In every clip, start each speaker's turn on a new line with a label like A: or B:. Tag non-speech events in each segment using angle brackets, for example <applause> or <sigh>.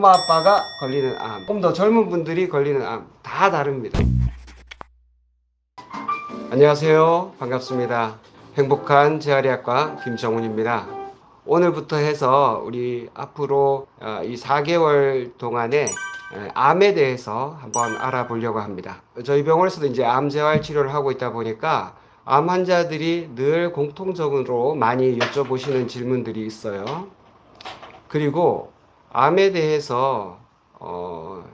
A: 엄마 아빠가 걸리는 암, 좀더 젊은 분들이 걸리는 암 다 다릅니다. 안녕하세요. 반갑습니다. 행복한 재활의학과 김정훈입니다. 오늘부터 해서 우리 앞으로 어, 이 4개월 동안에 에, 암에 대해서 한번 알아보려고 합니다. 저희 병원에서도 이제 암 재활 치료를 하고 있다 보니까 암 환자들이 늘 공통적으로 많이 여쭤보시는 질문들이 있어요. 그리고 암에 대해서 어,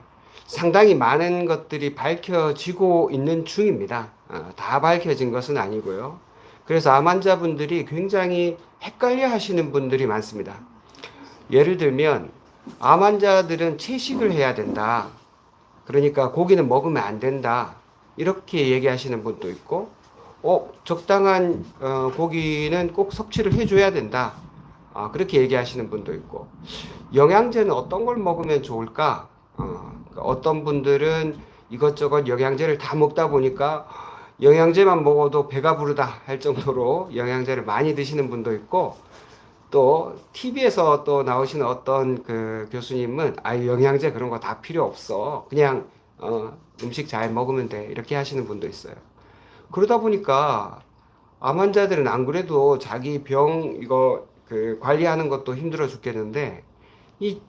A: 상당히 많은 것들이 밝혀지고 있는 중입니다. 어, 다 밝혀진 것은 아니고요. 그래서 암 환자분들이 굉장히 헷갈려 하시는 분들이 많습니다. 예를 들면, 암 환자들은 채식을 해야 된다. 그러니까 고기는 먹으면 안 된다. 이렇게 얘기하시는 분도 있고, 어, 적당한 어, 고기는 꼭 섭취를 해줘야 된다. 아, 그렇게 얘기하시는 분도 있고, 영양제는 어떤 걸 먹으면 좋을까? 어, 그러니까 어 떤 분들은 이것저것 영양제를 다 먹다 보니까 영양제만 먹어도 배가 부르다 할 정도로 영양제를 많이 드시는 분도 있고 또 TV에서 또 나오시는 어떤 그 교수님은 아 영양제 그런 거 다 필요 없어 그냥 어, 음식 잘 먹으면 돼 이렇게 하시는 분도 있어요. 그러다 보니까 암 환자들은 안 그래도 자기 병 이거 그 관리하는 것도 힘들어 죽겠는데 이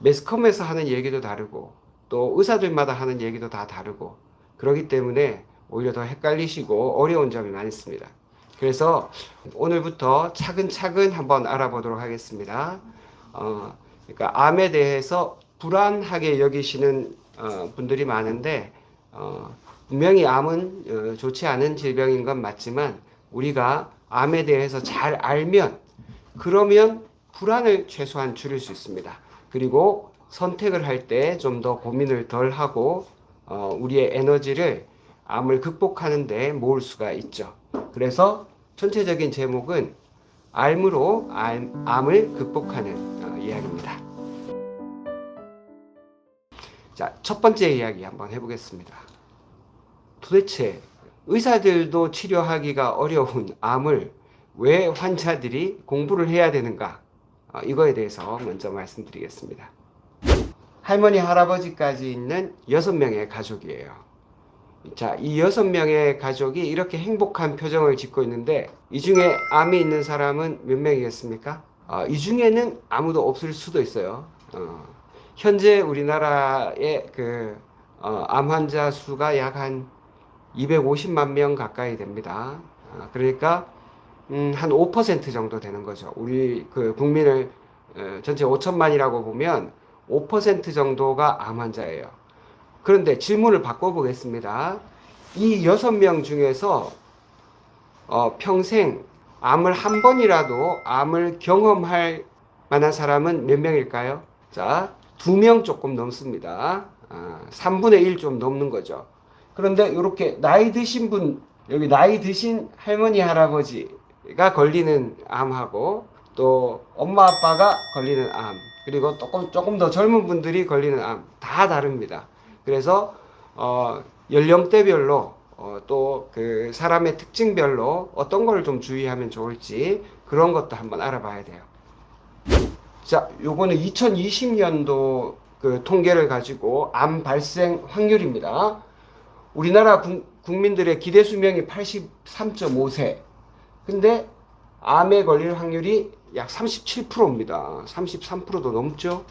A: 매스컴에서 하는 얘기도 다르고 또 의사들마다 하는 얘기도 다 다르고 그러기 때문에 오히려 더 헷갈리시고 어려운 점이 많습니다. 그래서 오늘부터 차근차근 한번 알아보도록 하겠습니다. 어, 그러니까 암에 대해서 불안하게 여기시는 어, 분들이 많은데 어, 분명히 암은 어, 좋지 않은 질병인 건 맞지만 우리가 암에 대해서 잘 알면 그러면 불안을 최소한 줄일 수 있습니다. 그리고 선택을 할 때 좀 더 고민을 덜 하고 어, 우리의 에너지를 암을 극복하는 데 모을 수가 있죠. 그래서 전체적인 제목은 암으로 암, 암을 극복하는 어, 이야기입니다. 자, 첫 번째 이야기 한번 해보겠습니다. 도대체 의사들도 치료하기가 어려운 암을 왜 환자들이 공부를 해야 되는가? 어, 이거에 대해서 먼저 말씀드리겠습니다. 할머니, 할아버지까지 있는 여섯 명의 가족이에요. 자, 이 여섯 명의 가족이 이렇게 행복한 표정을 짓고 있는데 이 중에 암이 있는 사람은 몇 명이겠습니까? 어, 이 중에는 아무도 없을 수도 있어요. 어, 현재 우리나라의 그 어, 암 환자 수가 약 한 250만 명 가까이 됩니다. 어, 그러니까 음, 한 5% 정도 되는 거죠. 우리 그 국민을 어, 전체 5천만이라고 보면 5% 정도가 암 환자예요. 그런데 질문을 바꿔보겠습니다. 이 여섯 명 중에서 어, 평생 암을 한 번이라도 암을 경험할 만한 사람은 몇 명일까요? 자, 두명 조금 넘습니다. 아, 3분의 1 좀 넘는 거죠. 그런데 이렇게 나이 드신 분, 여기 나이 드신 할머니, 할아버지 가 걸리는 암하고 또 엄마, 아빠가 걸리는 암, 그리고 조금, 조금 더 젊은 분들이 걸리는 암, 다 다릅니다. 그래서 어, 연령대별로 어, 또 그 사람의 특징별로 어떤 걸 좀 주의하면 좋을지 그런 것도 한번 알아봐야 돼요. 자, 요거는 2020년도 그 통계를 가지고 암 발생 확률입니다. 우리나라 국, 국민들의 기대 수명이 83.5세. 근데 암에 걸릴 확률이 약 37%입니다. 33%도 넘죠.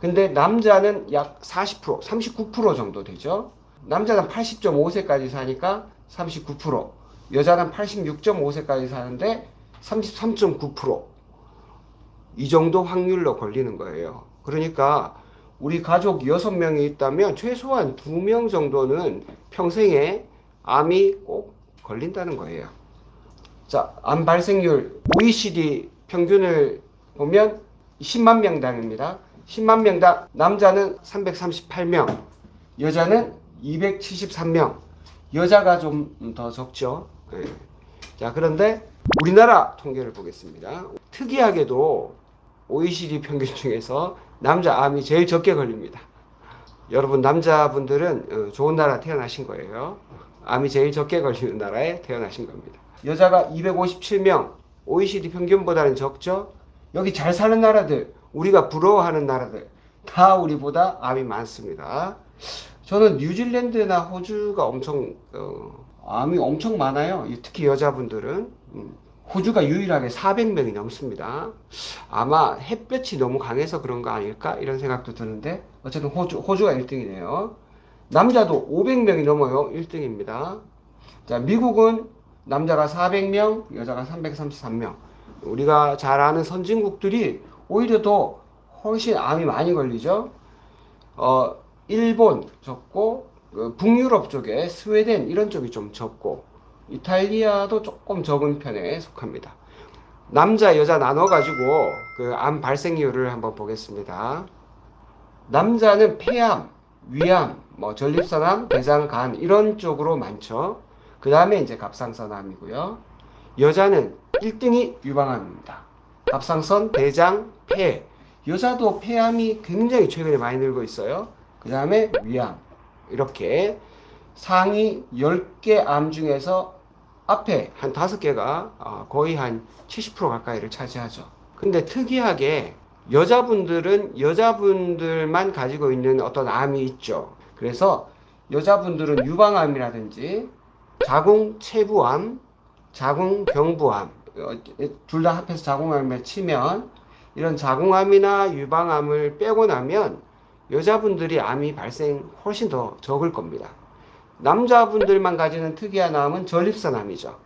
A: 근데 남자는 약 40%, 39% 정도 되죠. 남자는 80.5세까지 사니까 39%, 여자는 86.5세까지 사는데 33.9%. 이 정도 확률로 걸리는 거예요. 그러니까 우리 가족 6명이 있다면 최소한 2명 정도는 평생에 암이 꼭 걸린다는 거예요. 자, 암 발생률 OECD 평균을 보면 10만 명당입니다. 10만 명당 남자는 338명, 여자는 273명. 여자가 좀 더 적죠. 예. 자, 그런데 우리나라 통계를 보겠습니다. 특이하게도 OECD 평균 중에서 남자 암이 제일 적게 걸립니다. 여러분 남자분들은 어, 좋은 나라 태어나신 거예요. 암이 제일 적게 걸리는 나라에 태어나신 겁니다. 여자가 257명, OECD 평균보다는 적죠. 여기 잘 사는 나라들, 우리가 부러워하는 나라들 다 우리보다 암이 많습니다. 저는 뉴질랜드나 호주가 엄청 어, 암이 엄청 많아요. 이 특히 여자분들은 음, 호주가 유일하게 400명이 넘습니다. 아마 햇볕이 너무 강해서 그런 거 아닐까 이런 생각도 드는데 어쨌든 호주 호주가 1등이네요. 남자도 500명이 넘어요. 1등입니다. 자, 미국은 남자가 400명, 여자가 333명. 우리가 잘 아는 선진국들이 오히려 더 훨씬 암이 많이 걸리죠. 어, 일본 적고, 그 북유럽 쪽에 스웨덴 이런 쪽이 좀 적고, 이탈리아도 조금 적은 편에 속합니다. 남자, 여자 나눠가지고 그 암 발생률을 한번 보겠습니다. 남자는 폐암, 위암, 뭐 전립선암, 대장, 간 이런 쪽으로 많죠. 그 다음에 이제 갑상선암이고요. 여자는 1등이 유방암입니다. 갑상선, 대장, 폐. 여자도 폐암이 굉장히 최근에 많이 늘고 있어요. 그 다음에 위암. 이렇게 상위 10개 암 중에서 앞에 한 5개가 어, 거의 한 70% 가까이를 차지하죠. 근데 특이하게 여자분들은 여자분들만 가지고 있는 어떤 암이 있죠. 그래서 여자분들은 유방암이라든지 자궁 체부암, 자궁 경부암 둘 다 합해서 자궁암을 치면 이런 자궁암이나 유방암을 빼고 나면 여자분들이 암이 발생 훨씬 더 적을 겁니다. 남자분들만 가지는 특이한 암은 전립선암이죠.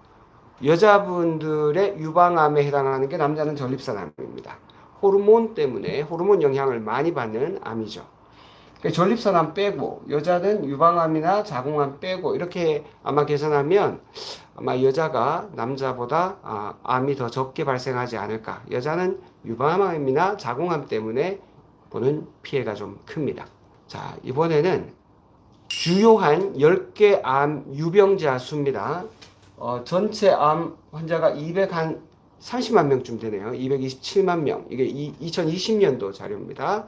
A: 여자분들의 유방암에 해당하는 게 남자는 전립선암입니다. 호르몬 때문에 호르몬 영향을 많이 받는 암이죠. 그러니까 전립선암 빼고 여자는 유방암이나 자궁암 빼고 이렇게 아마 계산하면 아마 여자가 남자보다 아, 암이 더 적게 발생하지 않을까. 여자는 유방암이나 자궁암 때문에 보는 피해가 좀 큽니다. 자, 이번에는 주요한 10개 암 유병자 수입니다. 어, 전체 암 환자가 200한 30만 명쯤 되네요. 227만 명. 이게 2020년도 자료입니다.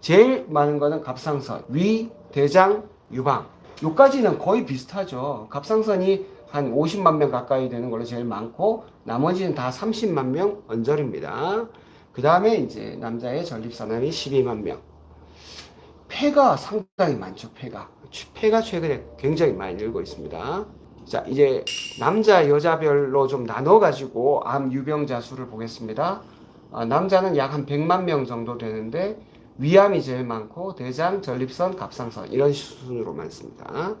A: 제일 많은 거는 갑상선, 위, 대장, 유방. 요까지는 거의 비슷하죠. 갑상선이 한 50만 명 가까이 되는 걸로 제일 많고 나머지는 다 30만 명 언저리입니다. 그 다음에 이제 남자의 전립선암이 12만 명. 폐가 상당히 많죠. 폐가. 폐가 최근에 굉장히 많이 늘고 있습니다. 자, 이제 남자 여자별로 좀 나눠 가지고 암 유병자 수를 보겠습니다. 아, 남자는 약 한 100만 명 정도 되는데 위암이 제일 많고 대장, 전립선, 갑상선 이런 순으로 많습니다.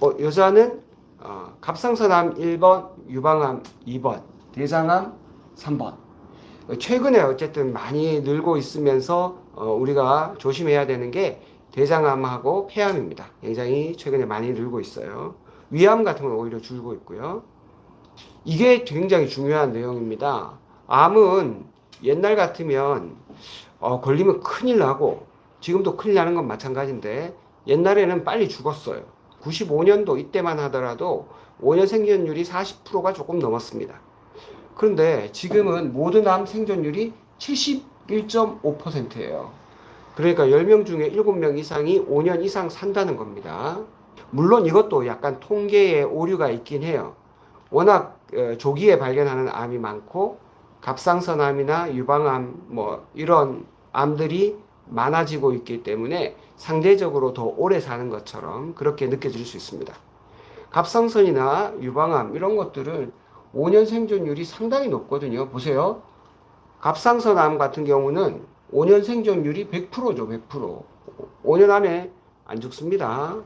A: 어, 여자는 어, 갑상선암 1번, 유방암 2번, 대장암 3번. 최근에 어쨌든 많이 늘고 있으면서 어, 우리가 조심해야 되는 게 대장암하고 폐암입니다. 굉장히 최근에 많이 늘고 있어요. 위암 같은 건 오히려 줄고 있고요. 이게 굉장히 중요한 내용입니다. 암은 옛날 같으면 어, 걸리면 큰일 나고 지금도 큰일 나는 건 마찬가지인데 옛날에는 빨리 죽었어요. 95년도 이때만 하더라도 5년 생존율이 40%가 조금 넘었습니다. 그런데 지금은 모든 암 생존율이 71.5%예요. 그러니까 10명 중에 7명 이상이 5년 이상 산다는 겁니다. 물론 이것도 약간 통계에 오류가 있긴 해요. 워낙 어, 조기에 발견하는 암이 많고 갑상선암이나 유방암 뭐 이런 암들이 많아지고 있기 때문에 상대적으로 더 오래 사는 것처럼 그렇게 느껴질 수 있습니다. 갑상선이나 유방암 이런 것들은 5년 생존율이 상당히 높거든요. 보세요. 갑상선암 같은 경우는 5년 생존율이 100%죠, 100%. 5년 안에 안 죽습니다.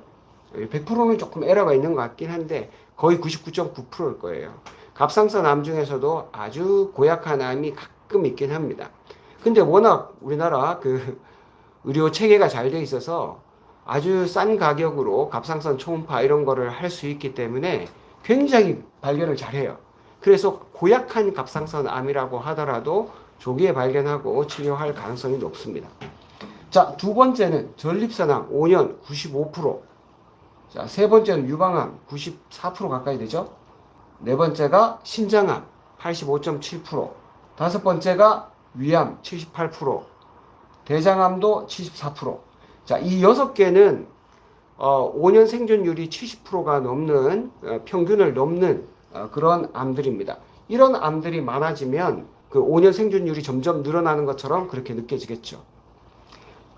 A: 100%는 조금 에러가 있는 것 같긴 한데 거의 99.9%일 거예요. 갑상선 암 중에서도 아주 고약한 암이 가끔 있긴 합니다. 근데 워낙 우리나라 그 의료 체계가 잘 돼 있어서 아주 싼 가격으로 갑상선 초음파 이런 거를 할 수 있기 때문에 굉장히 발견을 잘해요. 그래서 고약한 갑상선 암이라고 하더라도 조기에 발견하고 치료할 가능성이 높습니다. 자, 두 번째는 전립선암 5년 95%. 자, 세 번째는 유방암 94% 가까이 되죠. 네 번째가 신장암 85.7%. 다섯 번째가 위암 78%. 대장암도 74%. 자, 이 여섯 개는 어, 5년 생존율이 70%가 넘는 어, 평균을 넘는 어, 그런 암들입니다. 이런 암들이 많아지면 그 5년 생존율이 점점 늘어나는 것처럼 그렇게 느껴지겠죠.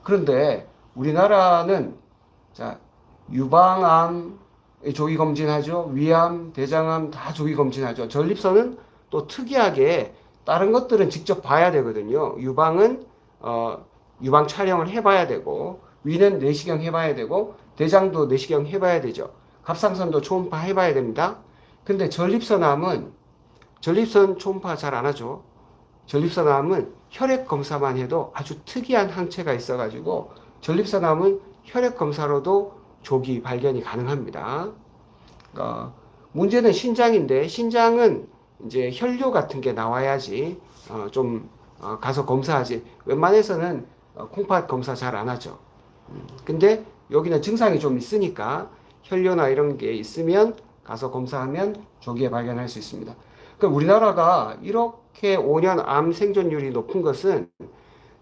A: 그런데 우리나라는 자 유방암 조기 검진하죠. 위암, 대장암 다 조기 검진하죠. 전립선은 또 특이하게 다른 것들은 직접 봐야 되거든요. 유방은 어, 유방 촬영을 해봐야 되고 위는 내시경 해봐야 되고 대장도 내시경 해봐야 되죠. 갑상선도 초음파 해봐야 됩니다. 근데 전립선암은 전립선 초음파 잘 안 하죠. 전립선암은 혈액 검사만 해도 아주 특이한 항체가 있어가지고 전립선암은 혈액 검사로도 조기 발견이 가능합니다. 어, 문제는 신장인데 신장은 이제 혈뇨 같은 게 나와야지 어, 좀 어, 가서 검사하지. 웬만해서는 어, 콩팥 검사 잘 안 하죠. 음, 근데 여기는 증상이 좀 있으니까 혈뇨나 이런 게 있으면 가서 검사하면 조기에 발견할 수 있습니다. 그러니까 우리나라가 이렇게 5년 암 생존율이 높은 것은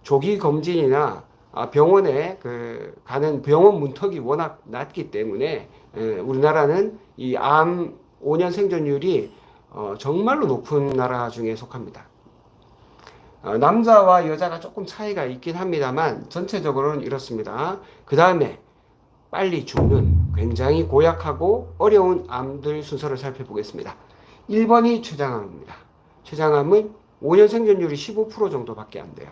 A: 조기 검진이나 아, 병원에 그 가는 병원 문턱이 워낙 낮기 때문에 에, 우리나라는 이 암 5년 생존율이 어, 정말로 높은 나라 중에 속합니다. 어, 남자와 여자가 조금 차이가 있긴 합니다만 전체적으로는 이렇습니다. 그 다음에 빨리 죽는 굉장히 고약하고 어려운 암들 순서를 살펴보겠습니다. 1번이 췌장암입니다. 췌장암은 5년 생존율이 15% 정도밖에 안 돼요.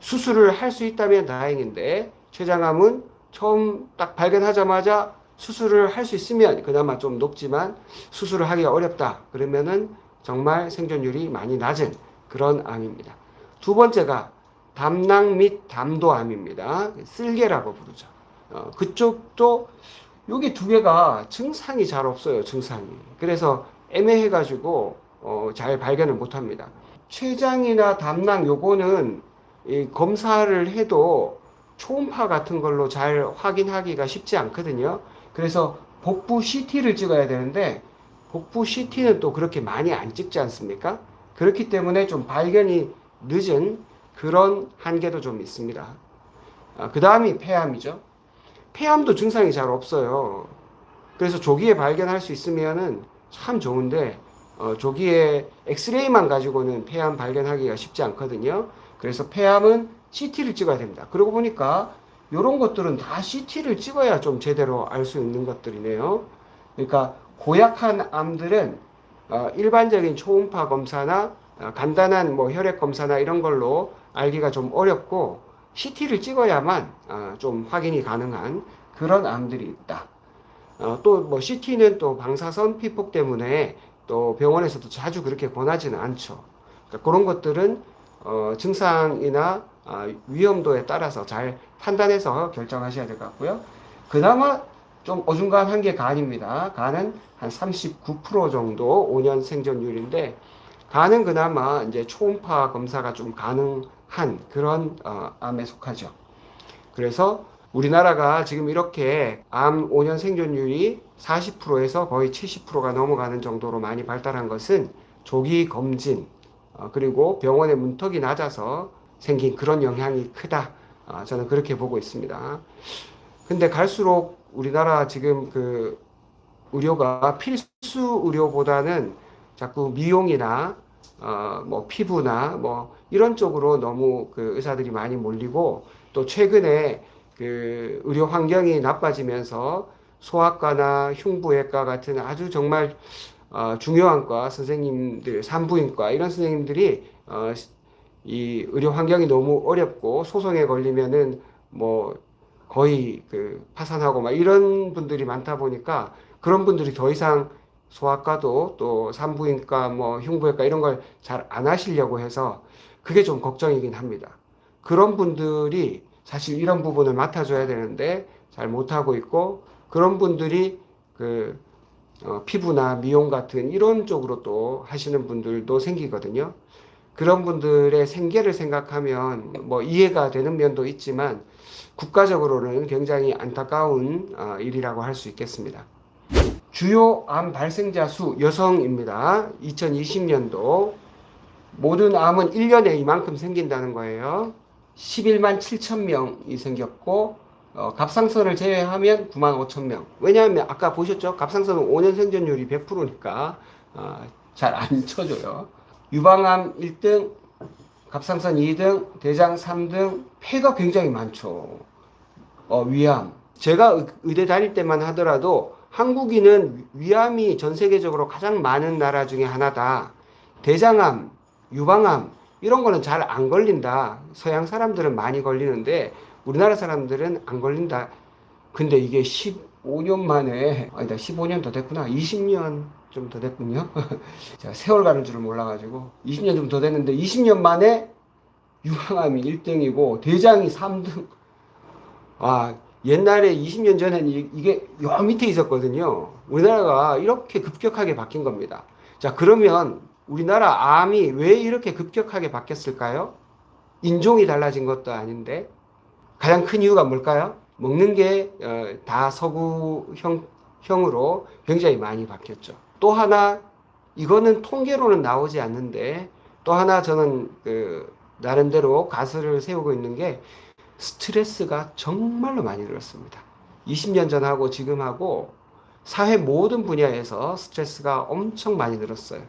A: 수술을 할 수 있다면 다행인데 췌장암은 처음 딱 발견하자마자 수술을 할 수 있으면 그나마 좀 높지만 수술을 하기가 어렵다. 그러면은 정말 생존율이 많이 낮은 그런 암입니다. 두 번째가 담낭 및 담도암입니다. 쓸개라고 부르죠. 어, 그쪽도 여기 두 개가 증상이 잘 없어요. 증상이. 그래서 애매해가지고 어, 잘 발견을 못합니다. 췌장이나 담낭 요거는 이 검사를 해도 초음파 같은 걸로 잘 확인하기가 쉽지 않거든요. 그래서 복부 CT를 찍어야 되는데 복부 CT는 또 그렇게 많이 안 찍지 않습니까? 그렇기 때문에 좀 발견이 늦은 그런 한계도 좀 있습니다. 아, 그 다음이 폐암이죠. 폐암도 증상이 잘 없어요. 그래서 조기에 발견할 수 있으면은 참 좋은데 어, 조기에 엑스레이만 가지고는 폐암 발견하기가 쉽지 않거든요. 그래서 폐암은 CT를 찍어야 됩니다. 그러고 보니까 이런 것들은 다 CT를 찍어야 좀 제대로 알 수 있는 것들이네요. 그러니까 고약한 암들은 어, 일반적인 초음파 검사나 어, 간단한 뭐 혈액 검사나 이런 걸로 알기가 좀 어렵고 CT를 찍어야만 어, 좀 확인이 가능한 그런 암들이 있다. 어, 또뭐 CT는 또 방사선 피폭 때문에 또 병원에서도 자주 그렇게 권하지는 않죠. 그러니까 그런 것들은 어, 증상이나 아, 위험도에 따라서 잘 판단해서 결정하셔야 될 것 같고요. 그나마 좀 어중간한 게 간입니다. 간은 한 39% 정도 5년 생존율인데 간은 그나마 이제 초음파 검사가 좀 가능한 그런 어, 암에 속하죠. 그래서 우리나라가 지금 이렇게 암 5년 생존율이 40%에서 거의 70%가 넘어가는 정도로 많이 발달한 것은 조기 검진 어, 그리고 병원의 문턱이 낮아서 생긴 그런 영향이 크다. 어, 저는 그렇게 보고 있습니다. 근데 갈수록 우리나라 지금 그 의료가 필수 의료보다는 자꾸 미용이나 어, 뭐 피부나 뭐 이런 쪽으로 너무 그 의사들이 많이 몰리고 또 최근에 그 의료 환경이 나빠지면서 소아과나 흉부외과 같은 아주 정말 어, 중요한 과 선생님들, 산부인과 이런 선생님들이 어, 이 의료 환경이 너무 어렵고 소송에 걸리면은 뭐 거의 그 파산하고 막 이런 분들이 많다 보니까 그런 분들이 더 이상 소아과도 또 산부인과 뭐 흉부외과 이런 걸 잘 안 하시려고 해서 그게 좀 걱정이긴 합니다. 그런 분들이 사실 이런 부분을 맡아줘야 되는데 잘 못하고 있고 그런 분들이 그 어, 피부나 미용 같은 이런 쪽으로 또 하시는 분들도 생기거든요. 그런 분들의 생계를 생각하면 뭐 이해가 되는 면도 있지만 국가적으로는 굉장히 안타까운 어, 일이라고 할 수 있겠습니다. 주요 암 발생자 수 여성입니다. 2020년도 모든 암은 1년에 이만큼 생긴다는 거예요. 11만 7천 명이 생겼고 어, 갑상선을 제외하면 9만 5천 명. 왜냐하면 아까 보셨죠? 갑상선은 5년 생존율이 100%니까 어, 잘안 쳐줘요. 유방암 1등 갑상선 2등, 대장 3등, 폐가 굉장히 많죠. 어, 위암. 제가 의- 의대 다닐 때만 하더라도 한국인은 위암이 전 세계적으로 가장 많은 나라 중에 하나다. 대장암, 유방암, 이런 거는 잘 안 걸린다. 서양 사람들은 많이 걸리는데 우리나라 사람들은 안 걸린다. 근데 이게 15년 만에, 아니다, 15년 더 됐구나. 20년 좀 더 됐군요. <laughs> 제가 세월 가는 줄을 몰라가지고 20년 좀 더 됐는데 20년 만에 유방암이 1등이고 대장이 3등. 아 옛날에 20년 전에는 이- 이게 요 밑에 있었거든요. 우리나라가 이렇게 급격하게 바뀐 겁니다. 자 그러면 우리나라 암이 왜 이렇게 급격하게 바뀌었을까요? 인종이 달라진 것도 아닌데 가장 큰 이유가 뭘까요? 먹는 게 다 서구형 형으로 굉장히 많이 바뀌었죠. 또 하나 이거는 통계로는 나오지 않는데 또 하나 저는 그 나름대로 가설을 세우고 있는 게 스트레스가 정말로 많이 늘었습니다. 20년 전하고 지금하고 사회 모든 분야에서 스트레스가 엄청 많이 늘었어요.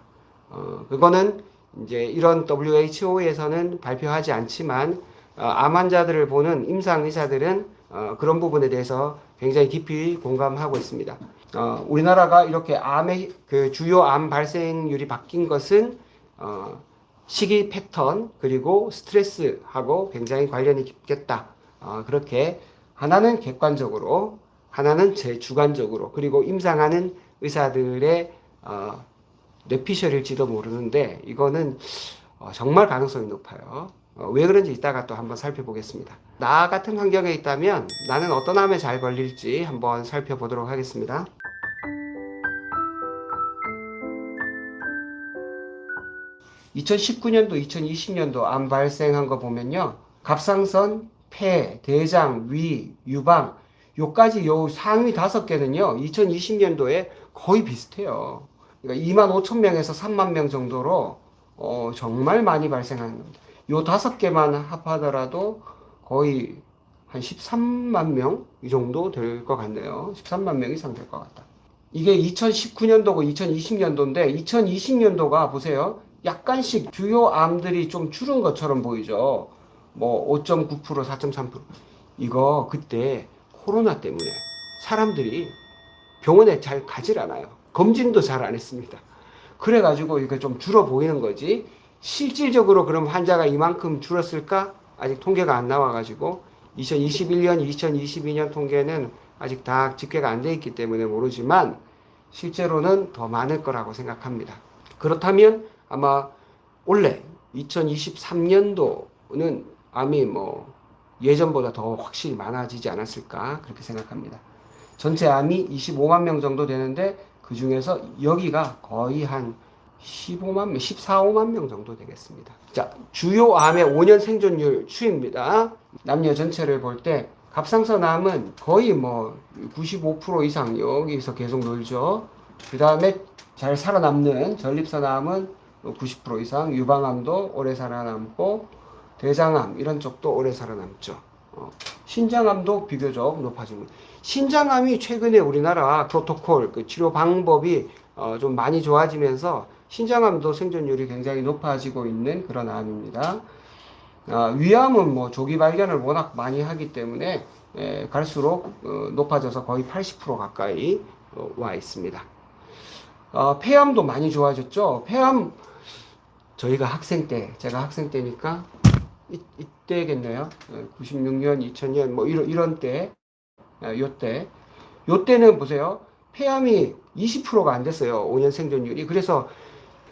A: 어, 그거는 이제 이런 WHO에서는 발표하지 않지만 어, 암 환자들을 보는 임상 의사들은 어, 그런 부분에 대해서 굉장히 깊이 공감하고 있습니다. 어, 우리나라가 이렇게 암의 그 주요 암 발생률이 바뀐 것은 어, 식이 패턴 그리고 스트레스하고 굉장히 관련이 깊겠다. 어, 그렇게 하나는 객관적으로 하나는 제 주관적으로 그리고 임상하는 의사들의 어, 뇌피셜일지도 모르는데 이거는 어, 정말 가능성이 높아요. 어, 왜 그런지 이따가 또 한번 살펴보겠습니다. 나 같은 환경에 있다면 나는 어떤 암에 잘 걸릴지 한번 살펴보도록 하겠습니다. (2019년도) (2020년도) 암 발생한 거 보면요 갑상선 폐 대장 위 유방 요까지 요 상위 다섯 개는요 2020년도에 거의 비슷해요 그러니까 2만 5천 명에서 3만 명 정도로 어, 정말 많이 발생하는 겁니다. 요 다섯 개만 합하더라도 거의 한 13만 명 이 정도 될 것 같네요. 13만 명 이상 될 것 같다. 이게 2019년도고 2020년도인데 2020년도가 보세요. 약간씩 주요 암들이 좀 줄은 것처럼 보이죠. 뭐 5.9% 4.3% 이거 그때 코로나 때문에 사람들이 병원에 잘 가질 않아요. 검진도 잘 안 했습니다. 그래가지고 이게 좀 줄어 보이는 거지. 실질적으로 그럼 환자가 이만큼 줄었을까? 아직 통계가 안 나와가지고 2021년, 2022년 통계는 아직 다 집계가 안 돼 있기 때문에 모르지만 실제로는 더 많을 거라고 생각합니다. 그렇다면 아마 올해 2023년도는 암이 뭐 예전보다 더 확실히 많아지지 않았을까 그렇게 생각합니다. 전체 암이 25만 명 정도 되는데 그 중에서 여기가 거의 한 15만 명, 14, 5만 명 정도 되겠습니다. 자, 주요 암의 5년 생존율 추입니다. 남녀 전체를 볼 때 갑상선 암은 거의 뭐 95% 이상 여기서 계속 놀죠. 그 다음에 잘 살아남는 전립선 암은 90% 이상, 유방암도 오래 살아남고 대장암 이런 쪽도 오래 살아남죠. 어, 신장암도 비교적 높아지고 신장암이 최근에 우리나라 프로토콜 그 치료 방법이 어, 좀 많이 좋아지면서 신장암도 생존율이 굉장히 높아지고 있는 그런 암입니다. 아, 위암은 뭐 조기 발견을 워낙 많이 하기 때문에 에, 갈수록 어, 높아져서 거의 80% 가까이 어, 와 있습니다. 어, 폐암도 많이 좋아졌죠. 폐암 저희가 학생 때 제가 학생 때니까 이, 이때겠네요. 어, 96년, 2000년 뭐 이런 이런 때 아, 요때 요때는 보세요. 폐암이 20%가 안 됐어요. 5년 생존율이. 그래서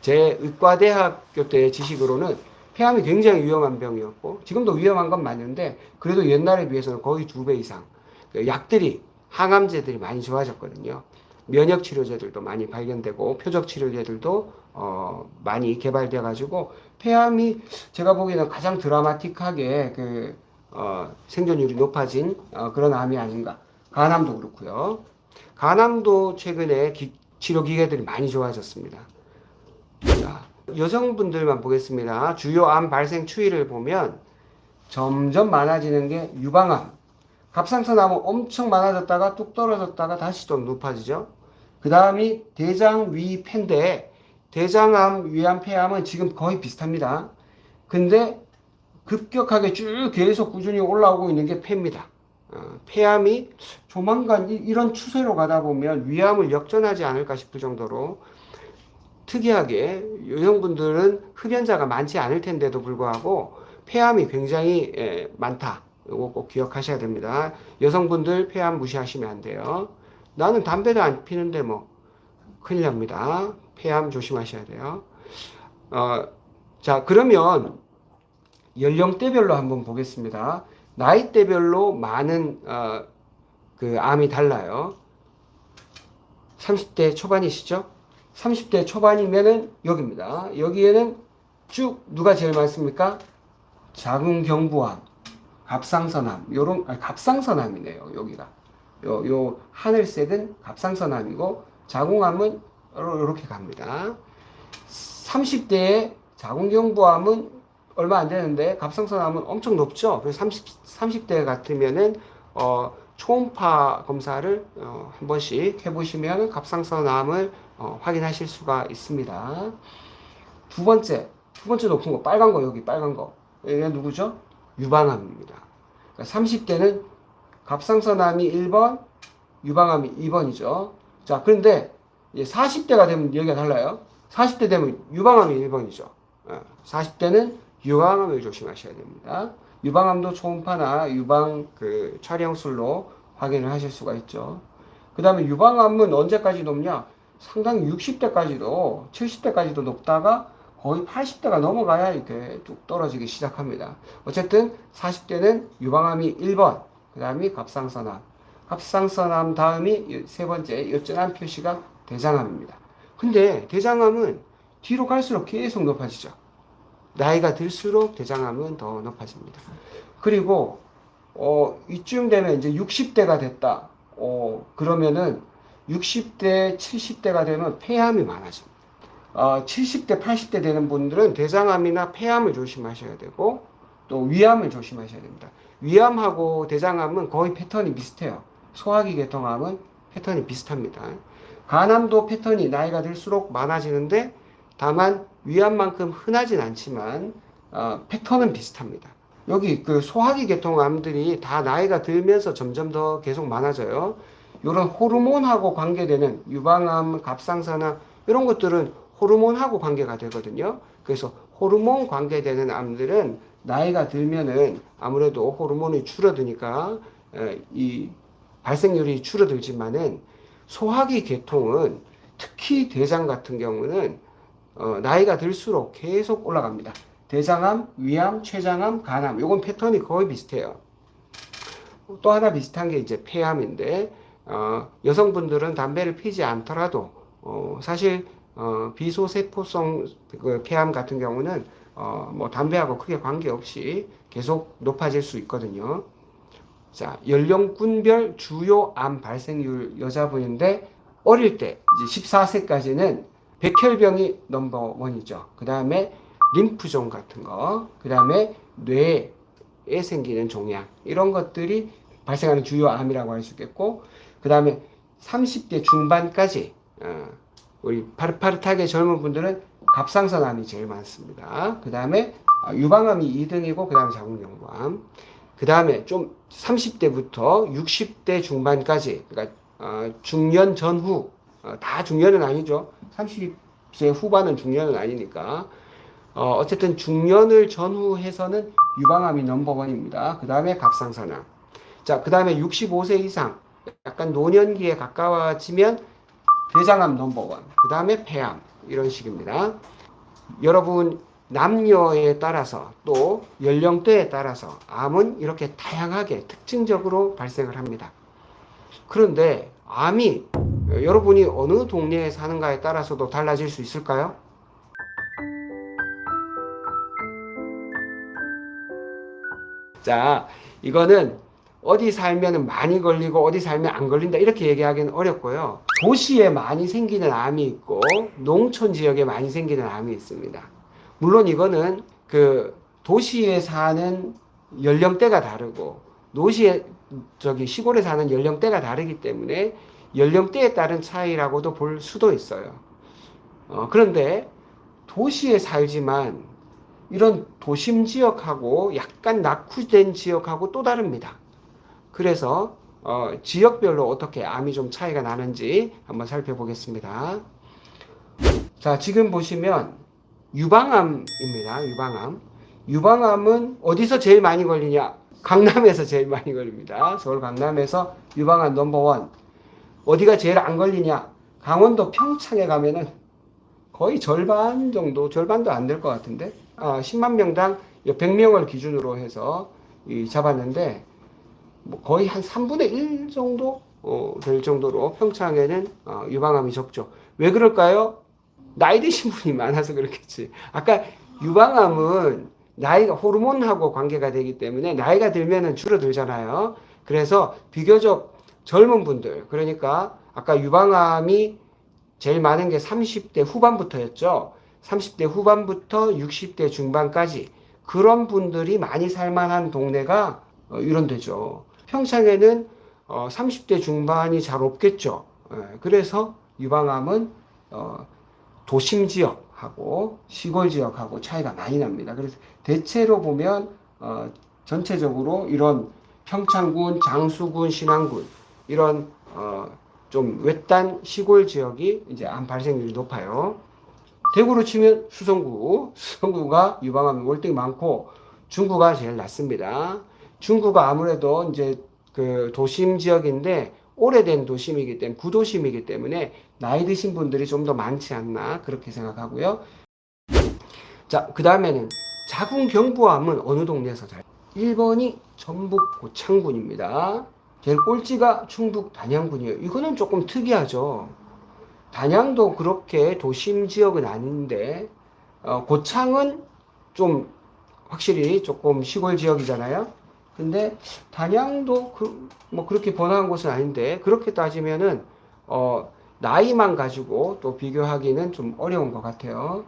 A: 제 의과대학교 때 지식으로는 폐암이 굉장히 위험한 병이었고 지금도 위험한 건 맞는데 그래도 옛날에 비해서는 거의 두 배 이상 그 약들이 항암제들이 많이 좋아졌거든요. 면역 치료제들도 많이 발견되고 표적 치료제들도 어, 많이 개발돼 가지고 폐암이 제가 보기에는 가장 드라마틱하게 그 어, 생존율이 높아진 어, 그런 암이 아닌가. 간암도 그렇고요. 간암도 최근에 기- 치료 기계들이 많이 좋아졌습니다. 자, 여성분들만 보겠습니다. 주요 암 발생 추이를 보면 점점 많아지는 게 유방암. 갑상선 암은 엄청 많아졌다가 뚝 떨어졌다가 다시 좀 높아지죠. 그 다음이 대장 위 폐인데 대장암, 위암, 폐암은 지금 거의 비슷합니다. 근데 급격하게 쭉 계속 꾸준히 올라오고 있는 게 폐입니다. 어, 폐암이 조만간 이, 이런 추세로 가다 보면 위암을 역전하지 않을까 싶을 정도로 특이하게 여성분들은 흡연자가 많지 않을 텐데도 불구하고 폐암이 굉장히 예, 많다. 이거 꼭 기억하셔야 됩니다. 여성분들 폐암 무시하시면 안 돼요. 나는 담배도 안 피는데 뭐 큰일 납니다. 폐암 조심하셔야 돼요. 어, 자, 그러면 연령대별로 한번 보겠습니다. 나이대별로 많은 어, 그 암이 달라요. 30대 초반이시죠? 30대 초반이면은 여기입니다. 여기에는 쭉 누가 제일 많습니까? 자궁경부암, 갑상선암, 요런 아, 갑상선암이네요. 여기가 요, 요 하늘색은 갑상선암이고 자궁암은 이렇게 갑니다. 30대에 자궁경부암은 얼마 안 되는데 갑상선암은 엄청 높죠. 그래서 30, 30대 같으면은 어, 초음파 검사를 어, 한 번씩 해보시면 갑상선암을 어, 확인하실 수가 있습니다. 두 번째, 두 번째 높은 거 빨간 거 여기 빨간 거 이게 누구죠? 유방암입니다. 그러니까 30대는 갑상선암이 1번, 유방암이 2번이죠. 자, 그런데 40대가 되면 얘기가 달라요. 40대 되면 유방암이 1번이죠. 40대는 유방암을 조심하셔야 됩니다. 유방암도 초음파나 유방 그 촬영술로 확인을 하실 수가 있죠. 그 다음에 유방암은 언제까지 높냐? 상당히 60대까지도 70대까지도 높다가 거의 80대가 넘어가야 이렇게 뚝 떨어지기 시작합니다. 어쨌든 40대는 유방암이 1번, 그 다음이 갑상선암. 갑상선암 다음이 세 번째 여전한 표시가 대장암입니다. 근데 대장암은 뒤로 갈수록 계속 높아지죠. 나이가 들수록 대장암은 더 높아집니다. 그리고 어, 이쯤 되면 이제 60대가 됐다. 어, 그러면은 60대, 70대가 되면 폐암이 많아집니다. 어, 70대, 80대 되는 분들은 대장암이나 폐암을 조심하셔야 되고 또 위암을 조심하셔야 됩니다. 위암하고 대장암은 거의 패턴이 비슷해요. 소화기 계통암은 패턴이 비슷합니다. 간암도 패턴이 나이가 들수록 많아지는데 다만 위암만큼 흔하진 않지만 어, 패턴은 비슷합니다. 여기 그 소화기 계통암들이 다 나이가 들면서 점점 더 계속 많아져요. 이런 호르몬하고 관계되는 유방암, 갑상선암 이런 것들은 호르몬하고 관계가 되거든요. 그래서 호르몬 관계되는 암들은 나이가 들면은 아무래도 호르몬이 줄어드니까 에, 이 발생률이 줄어들지만은 소화기 계통은 특히 대장 같은 경우는 어, 나이가 들수록 계속 올라갑니다. 대장암, 위암, 췌장암, 간암 요건 패턴이 거의 비슷해요. 또 하나 비슷한 게 이제 폐암인데 어, 여성분들은 담배를 피지 않더라도 어, 사실 어, 비소세포성 그 폐암 같은 경우는 어, 뭐 담배하고 크게 관계없이 계속 높아질 수 있거든요. 자, 연령군별 주요 암 발생률 여자분인데 어릴 때 이제 14세까지는 백혈병이 넘버 원이죠. 그 다음에 림프종 같은 거, 그 다음에 뇌에 생기는 종양 이런 것들이 발생하는 주요 암이라고 할 수 있겠고, 그 다음에 30대 중반까지 어, 우리 파릇파릇하게 젊은 분들은 갑상선암이 제일 많습니다. 그 다음에 유방암이 2등이고 그 다음에 자궁경부암. 그 다음에 좀 30대부터 60대 중반까지 그러니까 어, 중년 전후 어, 다 중년은 아니죠. 30세 후반은 중년은 아니니까 어, 어쨌든 중년을 전후해서는 유방암이 넘버원입니다. 그 다음에 갑상선암. 자, 그 다음에 65세 이상 약간 노년기에 가까워지면 대장암 넘버원. 그 다음에 폐암 이런 식입니다. 여러분 남녀에 따라서 또 연령대에 따라서 암은 이렇게 다양하게 특징적으로 발생을 합니다. 그런데 암이 여러분이 어느 동네에 사는가에 따라서도 달라질 수 있을까요? 자, 이거는 어디 살면 많이 걸리고 어디 살면 안 걸린다 이렇게 얘기하기는 어렵고요. 도시에 많이 생기는 암이 있고 농촌 지역에 많이 생기는 암이 있습니다. 물론 이거는 그 도시에 사는 연령대가 다르고 도시에 저기 시골에 사는 연령대가 다르기 때문에 연령대에 따른 차이라고도 볼 수도 있어요. 어, 그런데 도시에 살지만 이런 도심 지역하고 약간 낙후된 지역하고 또 다릅니다. 그래서 어, 지역별로 어떻게 암이 좀 차이가 나는지 한번 살펴보겠습니다. 자, 지금 보시면 유방암입니다. 유방암. 유방암은 어디서 제일 많이 걸리냐? 강남에서 제일 많이 걸립니다. 서울 강남에서 유방암 넘버원. 어디가 제일 안 걸리냐? 강원도 평창에 가면은 거의 절반 정도, 절반도 안 될 것 같은데, 아, 10만 명당 100명을 기준으로 해서 이 잡았는데, 뭐 거의 한 3분의 1 정도 어, 될 정도로 평창에는 어, 유방암이 적죠. 왜 그럴까요? 나이 드신 분이 많아서 그렇겠지. 아까 유방암은 나이가 호르몬하고 관계가 되기 때문에 나이가 들면은 줄어들잖아요. 그래서 비교적 젊은 분들, 그러니까 아까 유방암이 제일 많은 게 30대 후반부터였죠. 30대 후반부터 60대 중반까지 그런 분들이 많이 살만한 동네가 어, 유런되죠. 평창에는 어, 30대 중반이 잘 없겠죠. 예, 그래서 유방암은 어, 도심 지역하고 시골 지역하고 차이가 많이 납니다. 그래서 대체로 보면 어, 전체적으로 이런 평창군, 장수군, 신안군 이런 어, 좀 외딴 시골 지역이 이제 암 발생률이 높아요. 대구로 치면 수성구, 수성구가 유방암 월등히 많고 중구가 제일 낮습니다. 중구가 아무래도 이제 그 도심 지역인데 오래된 도심이기 때문에 구도심이기 때문에 나이 드신 분들이 좀 더 많지 않나 그렇게 생각하고요. 자, 그 다음에는 자궁경부암은 어느 동네에서 잘? 1번이 전북 고창군입니다. 제일 꼴찌가 충북 단양군이에요. 이거는 조금 특이하죠. 단양도 그렇게 도심 지역은 아닌데 어, 고창은 좀 확실히 조금 시골 지역이잖아요. 근데 단양도 그, 뭐 그렇게 번화한 곳은 아닌데 그렇게 따지면은 어, 나이만 가지고 또 비교하기는 좀 어려운 것 같아요.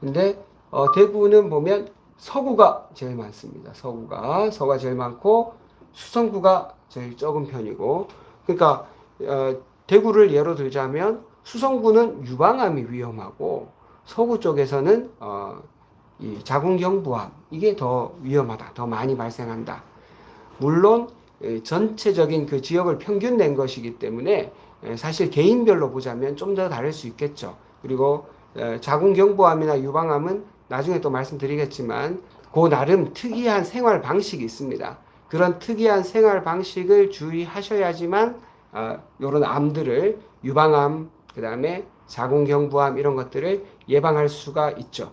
A: 근데 어, 대구는 보면 서구가 제일 많습니다. 서구가 서구가 제일 많고 수성구가 제일 적은 편이고 그러니까 어, 대구를 예로 들자면 수성구는 유방암이 위험하고 서구 쪽에서는 어, 이 자궁경 부암 이게 더 위험하다, 더 많이 발생한다. 물론 에, 전체적인 그 지역을 평균 낸 것이기 때문에 에, 사실 개인별로 보자면 좀 더 다를 수 있겠죠. 그리고 에, 자궁경부암이나 유방암은 나중에 또 말씀드리겠지만 그 나름 특이한 생활 방식이 있습니다. 그런 특이한 생활 방식을 주의하셔야지만 어, 이런 암들을 유방암 그 다음에 자궁경부암 이런 것들을 예방할 수가 있죠.